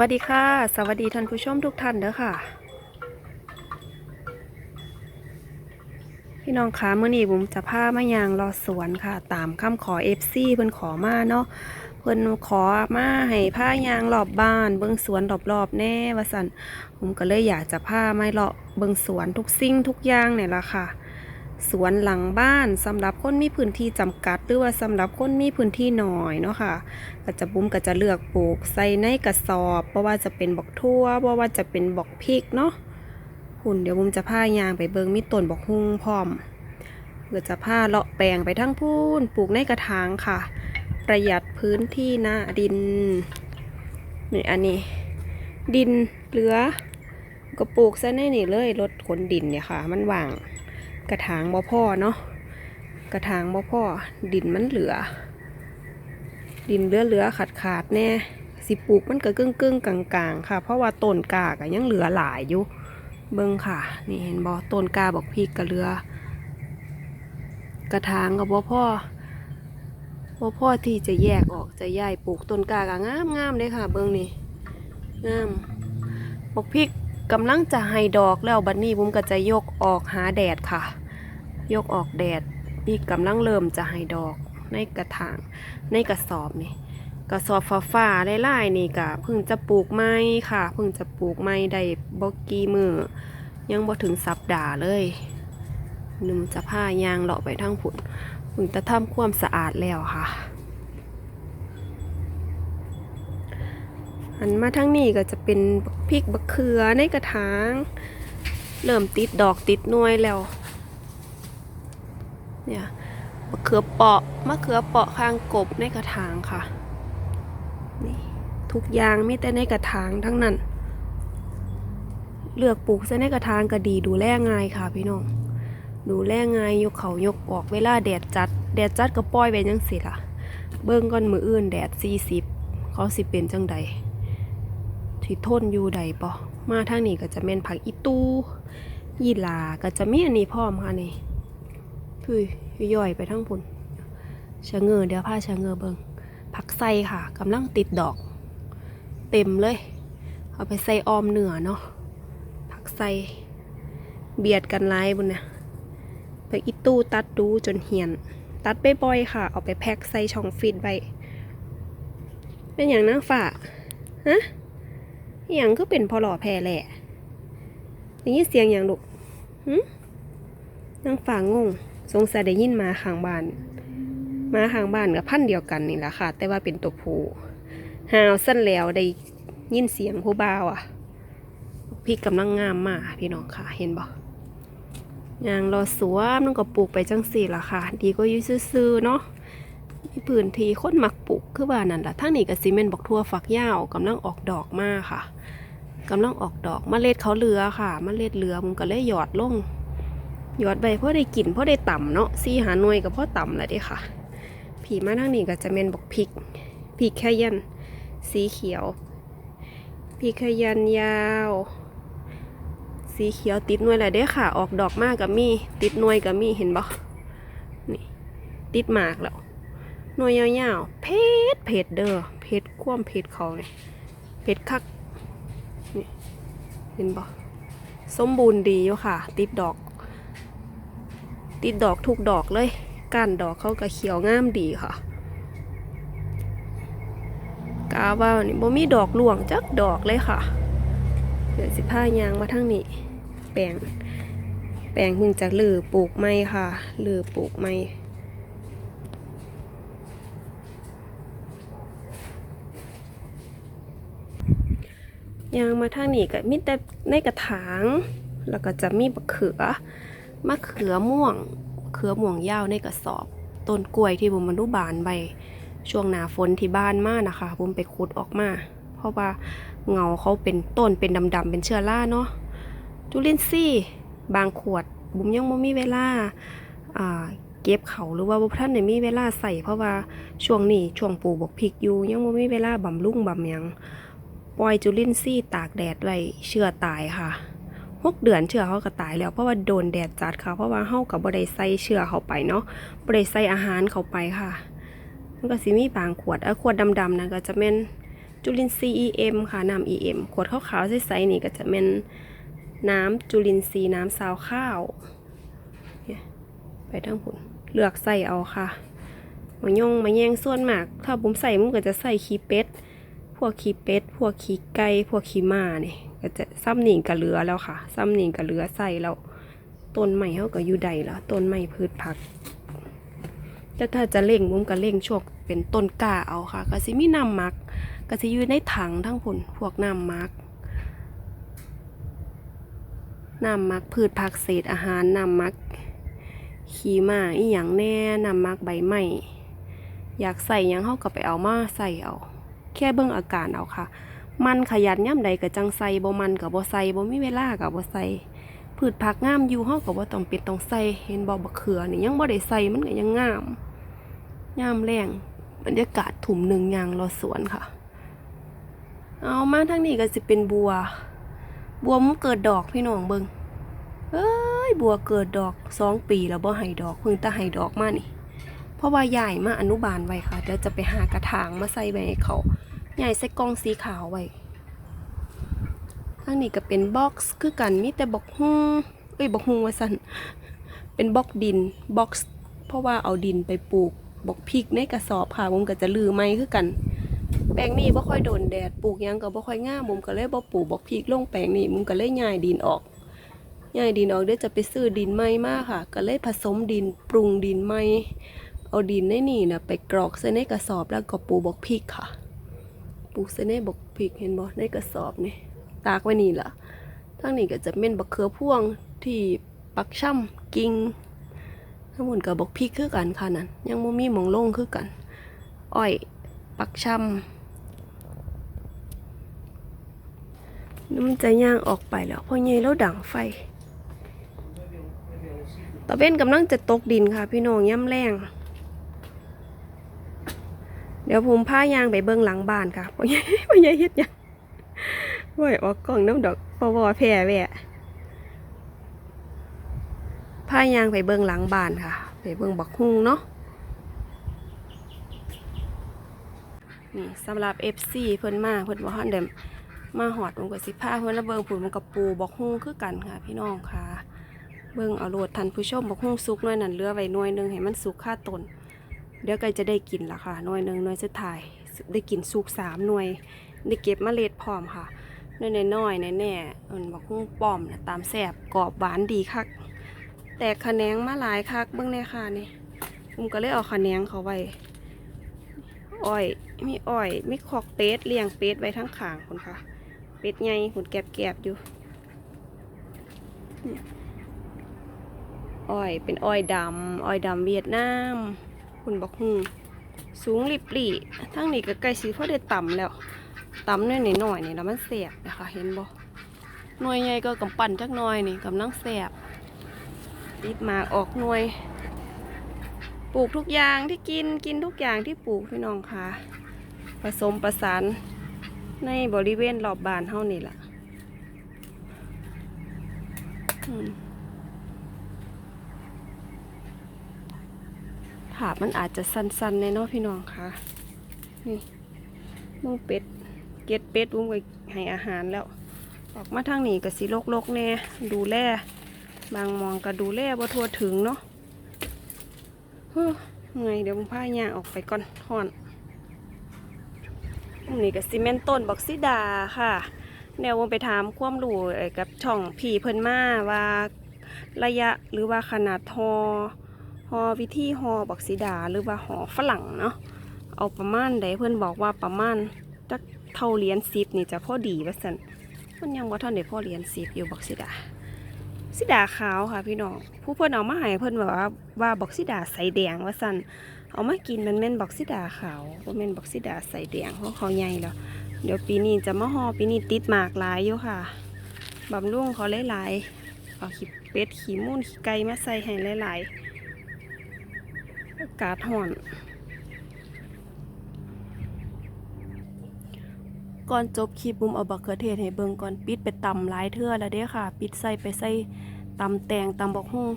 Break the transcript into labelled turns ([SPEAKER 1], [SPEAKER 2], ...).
[SPEAKER 1] วัสดีค่ะ สวัสดีท่านผู้ชมทุกท่านเด้อค่ะ พี่น้องคะเมื่อนี้บุ๋มจะพามายางรอสวนค่ะ ตามคำขอ FC เพิ่นขอมาเนาะเพิ่นขอมาให้ผ้ายางรอบบ้าน เบิ่งสวนรอบๆแน่ว่าสันผมก็เลยอยากจะพาไมาเลาะเบิ่งสวนทุกสิ่งทุกอย่างเนี่ยละค่ะ สวนหลังบ้านสำหรับคนมีพื้นที่จำกัด หรือว่าสำหรับคนมีพื้นที่น้อยเนาะค่ะก็จะบุ้มก็จะเลือกปลูกใส่ในกระสอบเพราะว่าจะเป็นบอกทั่วเพราะว่าจะเป็นบอกพริกเนาะหุ่นเดี๋ยวบุ้มจะพายางไปเบิงมีต้นบอกฮุ่งพร้อมเพื่อจะพาเลาะแปลงไปทั้งพูนปลูกในกระถางค่ะ ประหยัดพื้นที่หน้าดินนี่อันนี้ ดินเหลือก็ปลูกซะในนี่เลยลดขนดินเนี่ยค่ะ มันว่าง กระถางบ่พ่อเนาะกระถางบ่พ่อดินมันเหลือ ดินเหลือเหลือขาดขาดแน่สิปลูกมันก็กึ่งกึ่งกลางๆ ค่ะ เพราะว่าต้นกาก็ยังเหลือหลายอยู่เบิ่งค่ะ นี่เห็นบ่ต้นกาบอกพริกก็เหลือ กระถางก็บ่พ่อบ่พ่อที่จะแยกออกจะย้ายปลูกต้นกาก็งามงามเลยค่ะ เบิ่งนี่งามบอกพริก กำลังจะให้ดอกแล้วบัดนี้บุ้มก็จะยกออกหาแดดค่ะ ยกออกแดดพริกำลังเริ่มจะให้ดอกในกระถางในกระสอบนี่กระสอบฟ้าฟ้าไล่ๆนี่ก็เพิ่งจะปลูกไม้ค่ะเพิ่งจะปลูกไม้ได้บอกกี่มือยังบ่ถึงสัปดาห์เลยหนุ่มจะผ้ายางเลาะไปทั้งผุนเพิ่งจะทำความสะอาดแล้วค่ะ อันมาทั้งนี้ก็จะเป็นพริกบักเขือในกระถางเริ่มติดดอกติดหน่วยแล้วเนี่ยมะเขือเปาะมะเขือเปาะข้างกบในกระถางค่ะนี่ทุกอย่างมีแต่ในกระถางทั้งนั้น เลือกปลูกใส่ในกระถางก็ดีดูแลง่ายค่ะพี่น้องดูแลง่ายยกเขายกออกเวลาแดดจัด แดดจัดก็ปล่อยไปจังสิล่ะ เบิ่งก่อนมืออื่นแดด40เขาสิเป็นจังใด ที่ทนอยู่ใดปะมาทางนี้ก็จะแม่นผักอีตูยีลาก็จะมีอันนี้พร้อมค่ะนี่พุยย่อยไปทั้งพุ่นชะเง้อเดี๋ยวผ้าชะเง้อเบิงผักไส้ค่ะกำลังติดดอก เต็มเลย เอาไปใส่ออมเหนือเนาะผักไส้เบียดกันไล่บนเนี่ยไปอีตู้ตัดดูจนเหียน ตัดไปบ่อยค่ะ เอาไปแพ็คใส่ช่องฟีดไว้เป็นอย่างนางฝ่าฮะ อย่างก็เป็นพอหล่อแพรแหละได้ยินเสียงอย่างลูกหึนางฝ่างง สงสัยได้ยินมาข้างบ้าน มาข้างบ้านกับพันธ์เดียวกันนี่แหละค่ะ แต่ว่าเป็นตัวผู้หาวสั้นแล้วได้ยินเสียงผู้บ่าวอะ พี่กำลังงามมากพี่น้องค่ะ เห็นบ่ยางรอสวมนั่นก็ปลูกไปจังสี่ละค่ะ ดีก็ยู่ซื่อเนาะ มีพื้นที่คนมักปลูกคือว่านั่นล่ะทั้งนี้กับซีเมนต์บอกทั่วฝักยาวกำลังออกดอกมากค่ะกำลังออกดอกเมล็ดเขาเหลือค่ะเมล็ดเหลือมันก็เลยหยอดลงหยอดใบเพราะได้กลิ่นเพราะได้ต่ำเนาะซีหาหน่วยกับพ่อต่ำแหละเด้ค่ะ ผีมาทางนี้ก็จะเป็นบอกพริกพริกแค่ยันสีเขียวพริกแค่ยันยาวสีเขียวติดหน่วยแหละเด้ค่ะ ออกดอกมากกับมีติดหน่วยกับมีเห็นบ่นี่ติดหมากแล้ว หน่วยยาวๆเพชรเพชรเด้อเพชรคว่ำเพชรเขาเนี่ยเพชรคักนี่เห็นบ่สมบูรณ์ดีอยู่ค่ะ ติดดอก ติดดอกทุกดอกเลยก้านดอกเขาก็เขียวงามดีค่ะกาว่านี่บ่มีดอกหลวงจักดอกเลยค่ะเดี๋ยวสิผ้ายางมาทั้งนี้ แปลงแปลงเพิ่งจะลือปลูกไม้ค่ะลือปลูกไม้ ยางมาทางนี้ก็มีแต่ในกระถาง แล้วก็จะมีบักเขือมะเขือม่วงเขือม่วงยาวในกระสอบ ต้นกล้วยที่ผมมันรูบานใบช่วงหนาฝนที่บ้านมากนะคะผมไปขุดออกมา เพราะว่าเงาเขาเป็นต้นเป็นดำๆเป็นเชื้อราเนาะจุลินทรีย์บางขวดบุมยังไม่มีเวลาเก็บเขาหรือว่าบุท่านเนี่มีเวลาใส่เพราะว่าช่วงนี้ช่วงปลูกบกพริกอยู่ยังไม่มีเวลาบำรุงบำยัง ปล่อยจุลินทรีย์ตากแดดไว้เชื้อตายค่ะหกเดือนเชื้อเขาก็ตายแล้วเพราะว่าโดนแดดจัดค่ะ เพราะว่าเฮากับบริใส่เชื้อเขาไปเนาะบริใส่อาหารเขาไปค่ะ มันก็สิมีบางขวดเออขวดดำๆนะก็จะเป็นจุลินทรีย์ EM ค่ะน้ำ EM ขวดขาวๆใสๆนี่ก็จะเป็นน้ำจุลินทรีย์น้ำซาวข้าว ไปทั้งผลเลือกใส่เอาค่ะมายงมาแยงส่วนมาก ถ้าผมใส่มันก็จะใส่ขี้เป็ด พวกขี้เป็ด พวกขี้ไก่ พวกขี้ม้านี่ยก็จะซ้ำหนิงกับเหลือแล้วค่ะ ซ้ำหนิงกับเหลือใส่แล้ว ต้นใหม่เขาก็อยู่ใดแล้ว ต้นใหม่พืชผักแต่ถ้าจะเล่งมุมก็เล่งช่วงเป็นต้นกล้าเอาค่ะ ก็สิมีน้ำมัก ก็สิอยู่ในถังทั้งผลพวกน้ำมักน้ำมักพืชผักเศษอาหารน้ำมักขี้ม้าอีหยังแน่น้ำมักใบไม้อยากใส่ยังเขาก็ไปเอามาใส่เอา แค่เบิ่งอาการเอาค่ะ มันขยันย่ำใดก็จังใส่บ่มันก็บ่ใส่บ่มีเวลาก็บ่ใส่พืชผักงามอยู่เฮาก็บ่ต้องเป็นต้องใส่เห็นบ่บักเขือนี่ยังบ่ได้ใส่มันก็ยังงามยามแรงบรรยากาศถุ่มหนึ่งยางรอสวนค่ะ เอามาทางนี้ก็สิเป็นบัว บัวมันเกิดดอกพี่น้องเบิงเอ้ยบัวเกิดดอกสองปีแล้วบ่ให้ดอกเพิ่งแต่ให้ดอกมานี่ เพราะว่าใหญ่มาอนุบาลไว้ค่ะเดี๋ยวจะไปหากระถางมาใส่ไวให้เขา ใหญ่ใส่กองสีขาวไว้ข้างนี้ก็เป็นบ็อกซ์คือกันมีแต่บอกฮุงเอ้ยบอกฮุงว่าสันเป็นบ็อกดินบ็อกซ์เพราะว่าเอาดินไปปลูกบอกพริกในกระสอบค่ะผมก็จะลือไม้คือกัน แปลงนี้บ่ค่อยโดนแดดปลูกยังก็บ่ค่อยง่ามผมก็เลยบ่ปลูกบอกพริกลงแปลงนี้ผมก็เลยย้ายดินออกย้ายดินออกเดี๋ยวจะไปซื้อดินใหม่มากค่ะ ก็เลยผสมดินปรุงดินใหม่เอาดินในนี่นะไปกรอกใส่ในกระสอบแล้วก็ปลูกบอกพริกค่ะ ปลูกใส่บอกพริกเห็นบ่ในกระสอบนี่ตากไว้นี่ล่ะทางนี้ก็จะเป็นบักเขือพ่วงที่ปักช่ำกิ่งทั้งหมดกับบกพริกคือกันค่ะนั่นยังบ่มีหมองลงคือกันอ้อยปักช่ำน้ำจะย่างออกไปแล้วเพอเยแล้วดังไฟตะเว้นกำลังจะตกดินค่ะพี่น้องย่ำแรง เดี๋ยวผมพายางไปเบื้องหลังบ้านค่ะเพราะเพราะยายเฮ็ดยังว้ออกกล่องน้ำดอกปวแพ่แวะพายางไปเบิ่งหลังบ้านค่ะ ไปเบิ่งบักฮุงเนาะนี่สำหรับ FC เพิ่นมาเพิ่นบ่ฮันเดมมาหอดมันก็สิพาเพิ่นละเบิงผุนมันกับปูบักฮุงคือกันค่ะ พี่น้องค่ะ เบิ่งเอาโลดทันผู้ชมบักฮุงสุกน่อยนั่นเลือไว้น่วยนึงให้มันสุกค่าต้น เดี๋ยวกล้จะได้กินละค่ะหน่วยหนึ่งหน่วยสุดท้ายได้กินสุกสามหน่วย ได้เก็บมเมล็ดพร้อมค่ะน้อยน้อยๆแน่ๆเอิ้นบักฮุ้งป้อมนะตามแสบกรอบหวานดีคัก แต่ขะแนงมาหลายคักเบิ่งในค่ะนี่ผมก็เลยเอาขะแนงเขาไว้อ้อยมีอ้อยมีขอกเป็ดเลี้ยงเป็ดไว้ทั้งขางคุณค่ะ เป็ดใหญ่หุ่นแกบๆอยู่อ้อยเป็นอ้อยดำอ้อยดำเวียดนาม คุณบักฮุ้งสูงริบหรี่ทั้งนี้ก็ใกล้สิพอได้ต่ำแล้วต่ำหน่อยหน่อยนี่แล้วมันแสบนะคะเห็นบ่หน่วยใหญ่ก็กำปั่นจักหน่อยนี่กำลังแสบติดมาออกหน่วย ปลูกทุกอย่างที่กินกินทุกอย่างที่ปลูกพี่น้องค่ะผสมประสานในบริเวณรอบบานเฮานี่ล่ะอืม ถาบมันอาจจะสั้นๆในเนาะพี่น้องค่ะ นี่มึงเป็ด เก็ดเป็ดวุ้งไปให้อาหารแล้ว ออกมาทางนี้ก็สิลกๆแน่ดูแลบางมองก็ดูแลบ่ทั่วถึงเนาะเฮ้อเหนื่อยเดี๋ยวมึงพายางออกไปก่อนห่อนอันนี้ก็ซีเมนต์ต้นบอกซิดาค่ะแนววงไปถามความรู้เอ่กับช่องผีเพิ่นมาว่าระยะหรือว่าขนาดฮอ ฮอวิธีฮอบอกซิดาหรือว่าหอฝรั่งเนาะเอาประมาณใดเพิ่อนบอกว่าประมาณจักเท่าเหรียญสิบนี่จะพอดีว่าสันมันยังว่าเท่าเด็พอเหรียญสิบอยู่บอกสิดาสิดาขาวค่ะพี่น้องผู้เพิ่อนเอามาให้เพิ่อนบอกว่าว่าบอกสิดาใสแดงว่าสันเอามากินมันแม่นบอกสิดาขาวว่าแม่นบอกสิดาใสแดงเพราะเขาใหญ่แล้วเดี๋ยวปีนี้จะมาห่อปีนี้ติดหมากหลายอยู่ค่ะบำรุงเขาหลายๆเอาขี้เป็ดขี้มูนขี้ไก่มาใส่ให้หลายๆ อากาศห่อน ก่อนจบคลิปบุมเอาบักเขือเทศให้เบิ่งก่อนปิดไปตำหลายเทื่อแล้วเด้ค่ะ ปิดใส่ไปใส่ตำแตงตำบอกฮุ่ง